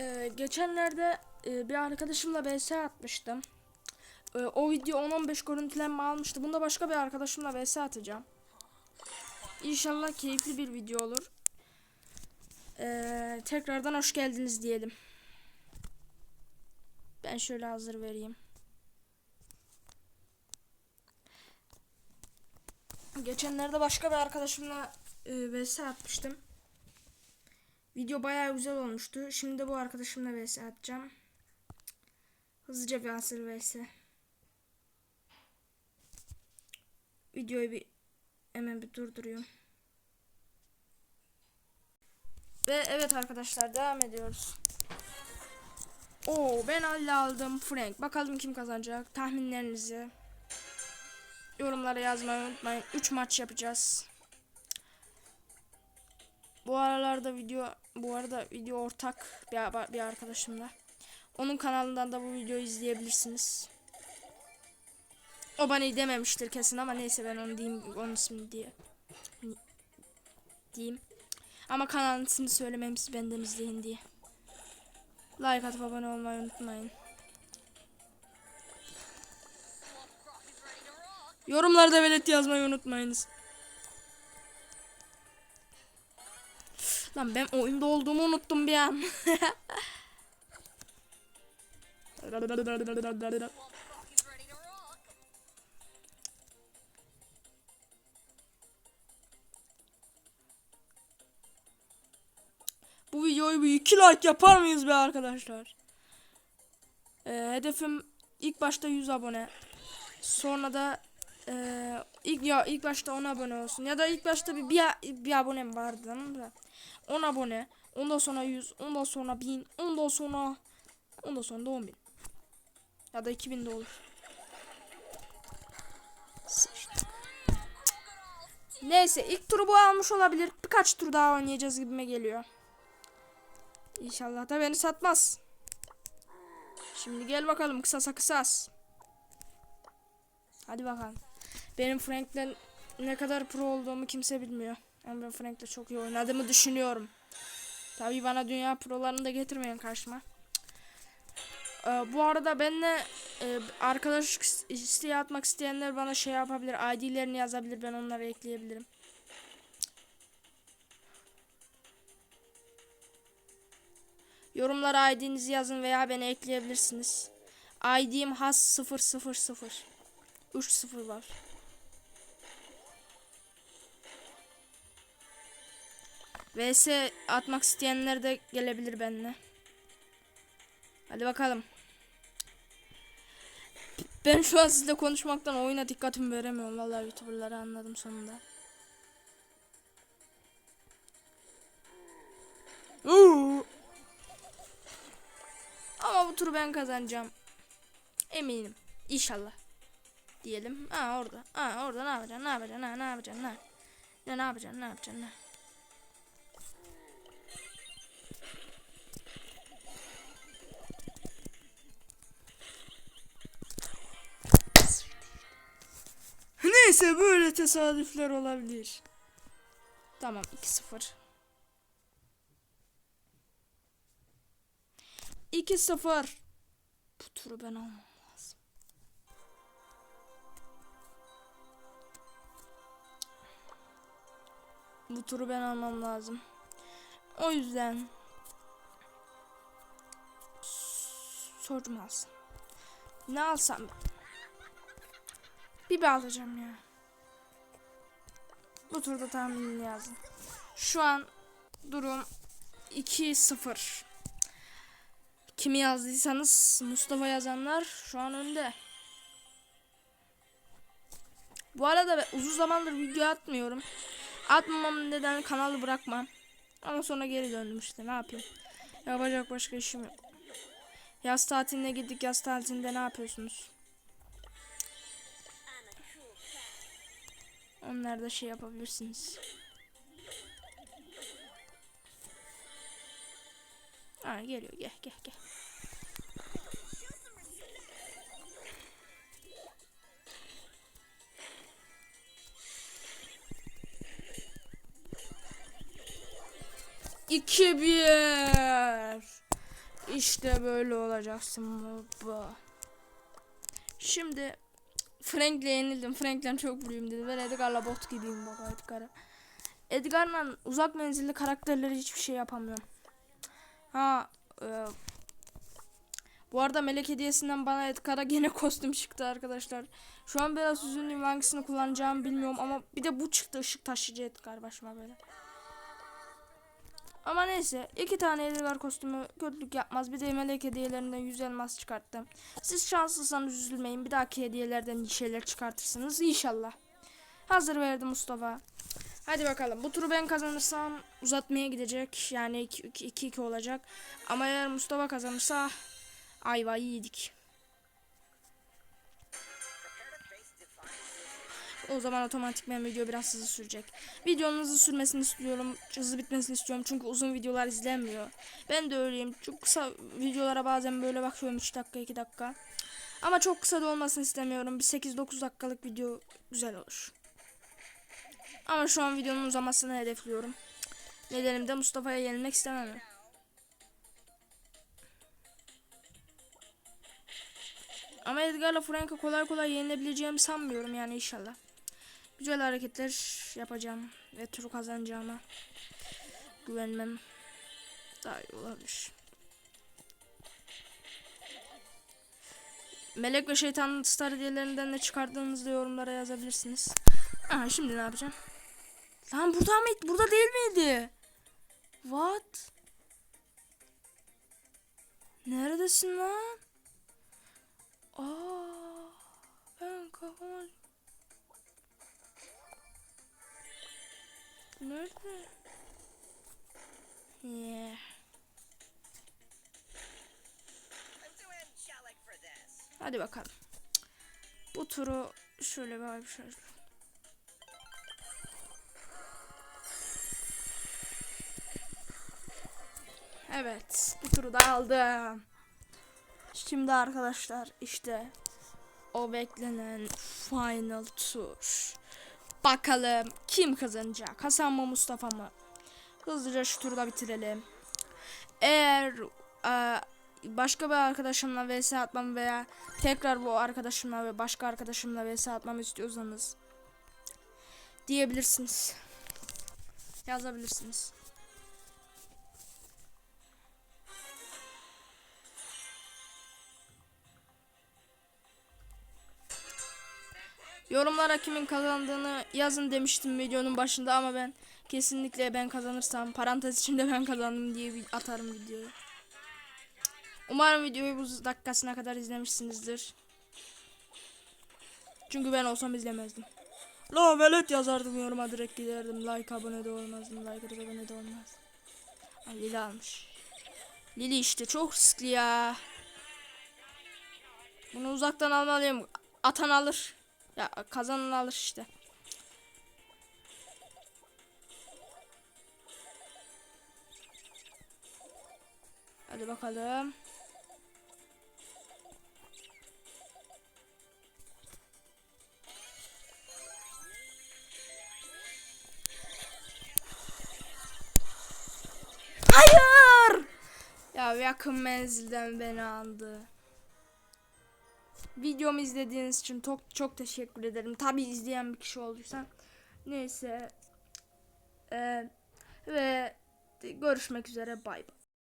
Ee, geçenlerde e, bir arkadaşımla vs atmıştım. Ee, o video 10-15 görüntülenme almıştı. Bunda başka bir arkadaşımla vs atacağım. İnşallah keyifli bir video olur. Ee, tekrardan hoş geldiniz diyelim. Ben şöyle hazır vereyim. Geçenlerde başka bir arkadaşımla e, vs atmıştım. Video bayağı güzel olmuştu. Şimdi de bu arkadaşımla vs atacağım. Hızlıca bir asır vs. Videoyu bir hemen bir durduruyorum. Ve evet arkadaşlar devam ediyoruz. Oo ben Ali aldım Frank. Bakalım kim kazanacak. Tahminlerinizi yorumlara yazmayı unutmayın. 3 maç yapacağız. Bu aralarda video bu arada video ortak bir, bir arkadaşımla. Onun kanalından da bu videoyu izleyebilirsiniz. O bana dememiştir kesin ama neyse ben onu diyeyim onun ismini diye. Diyeyim. Ama kanalın ismini söylemem siz benden izleyin diye. Like atıp abone olmayı unutmayın. Yorumlarda velet yazmayı unutmayınız. Lan ben oyunda olduğumu unuttum bir an. Bu videoyu bir iki like yapar mıyız be arkadaşlar? Ee, hedefim ilk başta 100 abone. Sonra da ee, ilk ya ilk başta 10 abone olsun ya da ilk başta bir bir, bir abonem vardı da 10 abone ondan sonra 100 ondan sonra 1000 ondan sonra ondan sonra da 10.000 ya da 2000 de olur. Neyse ilk turu bu almış olabilir. Birkaç tur daha oynayacağız gibime geliyor. İnşallah da beni satmaz. Şimdi gel bakalım kısasa kısas. Hadi bakalım. Benim Frank'le ne kadar pro olduğumu kimse bilmiyor. Ama ben Frank'le çok iyi oynadığımı düşünüyorum. Tabii bana dünya prolarını da getirmeyin karşıma. Ee, bu arada benimle e, arkadaş isteği atmak isteyenler bana şey yapabilir. ID'lerini yazabilir. Ben onları ekleyebilirim. Yorumlara ID'nizi yazın veya beni ekleyebilirsiniz. ID'm has 000. 3 0 var. VS atmak isteyenler de gelebilir benimle. Hadi bakalım. Ben şu an sizle konuşmaktan oyuna dikkatimi veremiyorum. Vallahi YouTuber'ları anladım sonunda. Ama bu turu ben kazanacağım. Eminim. İnşallah. Diyelim. Aa orada. Aa orada ne yapacaksın? Ne yapacaksın? Ha, ne yapacaksın? Ne? Ne ne yapacaksın? Ne yapacaksın? Ne? Neyse böyle tesadüfler olabilir. Tamam 2-0. 2-0. Bu turu ben almam lazım. Bu turu ben almam lazım. O yüzden sormaz. Ne alsam bir alacağım ya. Bu turda tahminini yazın. Şu an durum 2-0. Kimi yazdıysanız Mustafa yazanlar şu an önde. Bu arada uzun zamandır video atmıyorum. Atmamam neden kanalı bırakmam. Ama sonra geri döndüm işte ne yapayım. Yapacak başka işim yok. Yaz tatiline gittik yaz tatilinde ne yapıyorsunuz? Onlar da şey yapabilirsiniz. Ha geliyor gel gel gel. İki bir. İşte böyle olacaksın baba. Şimdi Frank'le yenildim. Frank'le çok büyüğüm dedi. Ben Edgar'la bot gibiyim baba Edgar'a. Edgar'la uzak menzilli karakterleri hiçbir şey yapamıyorum. Ha e, bu arada melek hediyesinden bana Edgar'a gene kostüm çıktı arkadaşlar. Şu an biraz üzünlüyüm hangisini kullanacağımı bilmiyorum ama bir de bu çıktı ışık taşıyıcı Edgar başıma böyle. Ama neyse iki tane Edgar kostümü kötülük yapmaz. Bir de melek hediyelerinden 100 elmas çıkarttım. Siz şanslıysanız üzülmeyin. Bir dahaki hediyelerden bir şeyler çıkartırsınız inşallah. Hazır verdi Mustafa. Hadi bakalım. Bu turu ben kazanırsam uzatmaya gidecek. Yani 2-2 olacak. Ama eğer Mustafa kazanırsa ayvayı yedik. O zaman otomatikman video biraz hızlı sürecek. Videonun hızlı sürmesini istiyorum. Hızlı bitmesini istiyorum. Çünkü uzun videolar izlenmiyor. Ben de öyleyim. Çok kısa videolara bazen böyle bakıyorum 3 dakika 2 dakika. Ama çok kısa da olmasını istemiyorum. Bir 8-9 dakikalık video güzel olur. Ama şu an videonun uzamasını hedefliyorum. Nedenim de Mustafa'ya yenilmek istemem. Ama Edgar'la Frank'a kolay kolay yenilebileceğimi sanmıyorum yani inşallah. Güzel hareketler yapacağım ve turu kazanacağıma güvenmem daha iyi olabilir. Melek ve şeytan star hediyelerinden ne çıkardığınızda yorumlara yazabilirsiniz. Aha şimdi ne yapacağım? Lan burada mıydı? Burada değil miydi? What? Neredesin lan? Hadi bakalım. Bu turu şöyle bir şöyle. Evet, bu turu da aldım. Şimdi arkadaşlar işte o beklenen final tour. Bakalım kim kazanacak? Hasan mı Mustafa mı? Hızlıca şu turu da bitirelim. Eğer e, başka bir arkadaşımla vs atmam veya tekrar bu arkadaşımla ve başka arkadaşımla vs atmamı istiyorsanız diyebilirsiniz. Yazabilirsiniz. Yorumlara kimin kazandığını yazın demiştim videonun başında ama ben kesinlikle ben kazanırsam parantez içinde ben kazandım diye atarım videoyu. Umarım videoyu bu dakikasına kadar izlemişsinizdir. Çünkü ben olsam izlemezdim. La velet yazardım yoruma direkt giderdim. Like abone de olmazdım. Like abone de olmaz. Ay, Lili almış. Lili işte çok riskli ya. Bunu uzaktan almalıyım. Atan alır. Ya kazanan alır işte. Hadi bakalım. Hayır! Ya yakın menzilden beni aldı. Videomu izlediğiniz için çok çok teşekkür ederim. Tabi izleyen bir kişi olduysa. Neyse. Ee, ve görüşmek üzere. Bay bay.